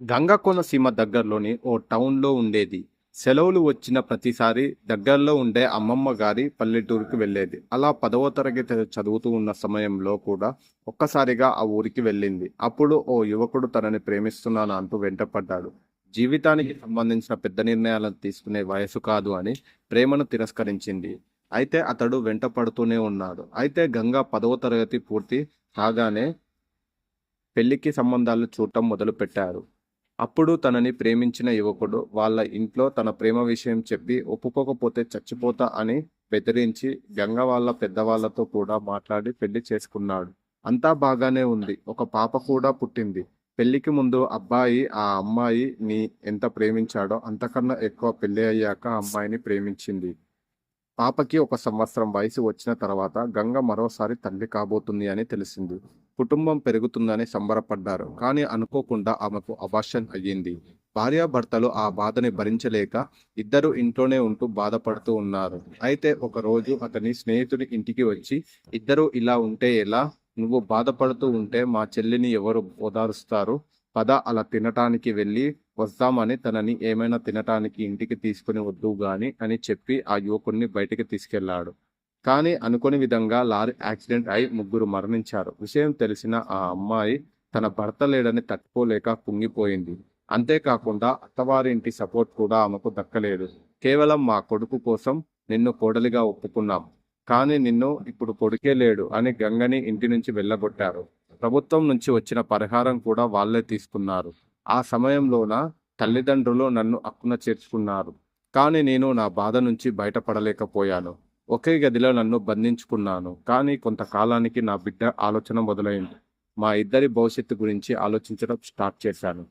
గంగకోనసీమ దగ్గరలోని ఓ టౌన్లో ఉండేది. సెలవులు వచ్చిన ప్రతిసారి దగ్గరలో ఉండే అమ్మమ్మ గారి పల్లెటూరుకి వెళ్ళేది. అలా పదవ తరగతి చదువుతూ ఉన్న సమయంలో కూడా ఒక్కసారిగా ఆ ఊరికి వెళ్ళింది. అప్పుడు ఓ యువకుడు తనని ప్రేమిస్తున్నాను అంటూ వెంటపడ్డాడు. జీవితానికి సంబంధించిన పెద్ద నిర్ణయాలను తీసుకునే వయసు కాదు అని ప్రేమను తిరస్కరించింది. అయితే అతడు వెంట పడుతూనే ఉన్నాడు. అయితే గంగా పదవ తరగతి పూర్తి కాగానే పెళ్ళికి సంబంధాలు చూడటం మొదలుపెట్టారు అప్పుడు తనని ప్రేమించిన యువకుడు వాళ్ళ ఇంట్లో తన ప్రేమ విషయం చెప్పి ఒప్పుకోకపోతే చచ్చిపోతా అని బెదిరించి గంగ వాళ్ళ పెద్దవాళ్ళతో కూడా మాట్లాడి పెళ్ళి చేసుకున్నాడు. అంతా బాగానే ఉంది. ఒక పాప కూడా పుట్టింది. పెళ్ళికి ముందు అబ్బాయి ఆ అమ్మాయి ని ఎంత ప్రేమించాడో అంతకన్నా ఎక్కువ పెళ్ళి అయ్యాక అమ్మాయిని ప్రేమించింది. పాపకి ఒక సంవత్సరం వయసు వచ్చిన తర్వాత గంగ మరోసారి తల్లి కాబోతుంది అని తెలిసింది. కుటుంబం పెరుగుతుందని సంబరపడ్డారు. కానీ అనుకోకుండా ఆమెకు అబార్షన్ అయ్యింది. భార్యాభర్తలు ఆ బాధని భరించలేక ఇద్దరు ఇంట్లోనే ఉంటూ బాధపడుతూ ఉన్నారు. అయితే ఒక రోజు అతని స్నేహితుడి ఇంటికి వచ్చి ఇద్దరు ఇలా ఉంటే ఎలా? నువ్వు బాధపడుతూ ఉంటే మా చెల్లిని ఎవరు ఓదారుస్తారు? పద అలా తినటానికి వెళ్ళి వస్తామని తనని ఏమైనా తినటానికి ఇంటికి తీసుకుని వద్దు గాని అని చెప్పి ఆ యువకుడిని బయటికి తీసుకెళ్ళాడు. కానీ అనుకోని విధంగా లారీ యాక్సిడెంట్ అయి ముగ్గురు మరణించారు. విషయం తెలిసిన ఆ అమ్మాయి తన భర్త లేడని తట్టుకోలేక కుంగిపోయింది. అంతేకాకుండా అత్తవారింటి సపోర్ట్ కూడా ఆమెకు దక్కలేదు. కేవలం మా కొడుకు కోసం నిన్ను కోడలిగా ఒప్పుకున్నాం. కానీ నిన్ను ఇప్పుడు కొడుకే లేడు అని గంగని ఇంటి నుంచి వెళ్ళగొట్టారు. ప్రభుత్వం నుంచి వచ్చిన పరిహారం కూడా వాళ్ళే తీసుకున్నారు. ఆ సమయంలోన తల్లిదండ్రులు నన్ను అక్కున చేర్చుకున్నారు. కానీ నేను నా బాధ నుంచి బయటపడలేకపోయాను. ఒకే గదిలో నన్ను బంధించుకున్నాను కానీ కొంతకాలానికి నా బిడ్డ ఆలోచన మొదలైంది. మా ఇద్దరి భవిష్యత్తు గురించి ఆలోచించడం స్టార్ట్ చేశాను.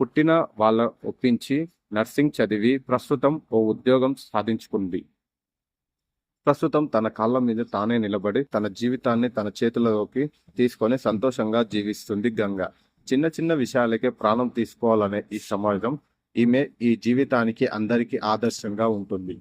పుట్టిన వాళ్ళ ఒప్పించి నర్సింగ్ చదివి ప్రస్తుతం ఓ ఉద్యోగం సాధించుకుంది. ప్రస్తుతం తన కాళ్ళ మీద తానే నిలబడి తన జీవితాన్ని తన చేతులలోకి తీసుకొని సంతోషంగా జీవిస్తుంది గంగ. చిన్న చిన్న విషయాలకే ప్రాణం తీసుకోవాలనే ఈ సమాజం ఈమె ఈ జీవితానికి అందరికీ ఆదర్శంగా ఉంటుంది.